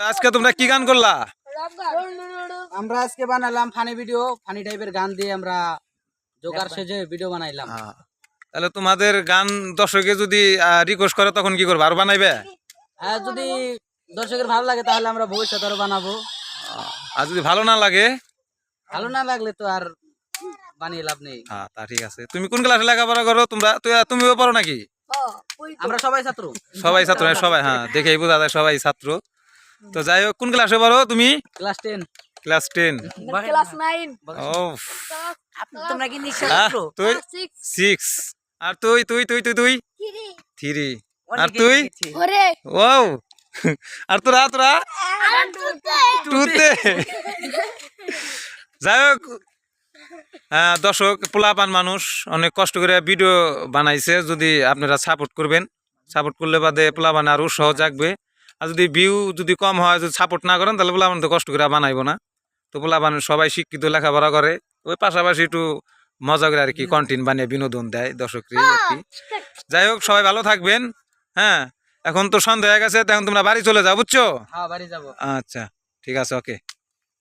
আজকে তোমরা কি গান করলা? আমরা আজকে বানালাম ফানি ভিডিও ফানি টাইপের গান দিয়ে আমরা জোগার সেজে ভিডিও বানাইলাম। হ্যাঁ। তাহলে তোমাদের গান দর্শকে যদি রিকোয়েস্ট করে তখন কি করবে? আর বানাইবে? আর যদি দর্শকের ভালো লাগে তাহলে আমরা ভবিষ্যতে আরও বানাবো। আর যদি ভালো না লাগে? ভালো না লাগলে তো আর বানিয়ে লাভ নেই। হ্যাঁ তা ঠিক আছে। তুমি কোন ক্লাসে লেখাপড়া করো? তোমরা তুই- তুমিও পারো নাকি? আমরা সবাই ছাত্র। সবাই ছাত্র হ্যাঁ, সবাই হ্যাঁ দেখেই বোঝা যায় সবাই ছাত্র। তো যাই হোক কোন ক্লাসে পারো তুমি? Class ten class ten class nine ও তোমরা কি তুই? সিক্স আর তুই তুই তুই তুই তুই? থ্রি আর তুই? ওরে ও আর তোরা তোরা? টুতে যাই হোক দর্শক পোলাপান মানুষ অনেক কষ্ট করে ভিডিও বানাইছে যদি আপনারা সাপোর্ট করবেন। সাপোর্ট করলে বাদে পোলাপান আরও সহজ জাগবে আর যদি ভিউ যদি কম হয় যদি সাপোর্ট না করেন তাহলে পোলাপান তো কষ্ট করে আর বানাইবো না। তো পোলাপান সবাই শিক্ষিত লেখাপড়া করে। ওই পাশাপাশি একটু মজা করে আর কি কন্টেন্ট বানিয়ে বিনোদন দেয় দর্শককে আর কি। যাই হোক সবাই ভালো থাকবেন। হ্যাঁ এখন তো সন্ধ্যা হয়ে গেছে তখন তোমরা বাড়ি চলে যাও বুঝছ? হ্যাঁ বাড়ি যাব। আচ্ছা ঠিক আছে ওকে।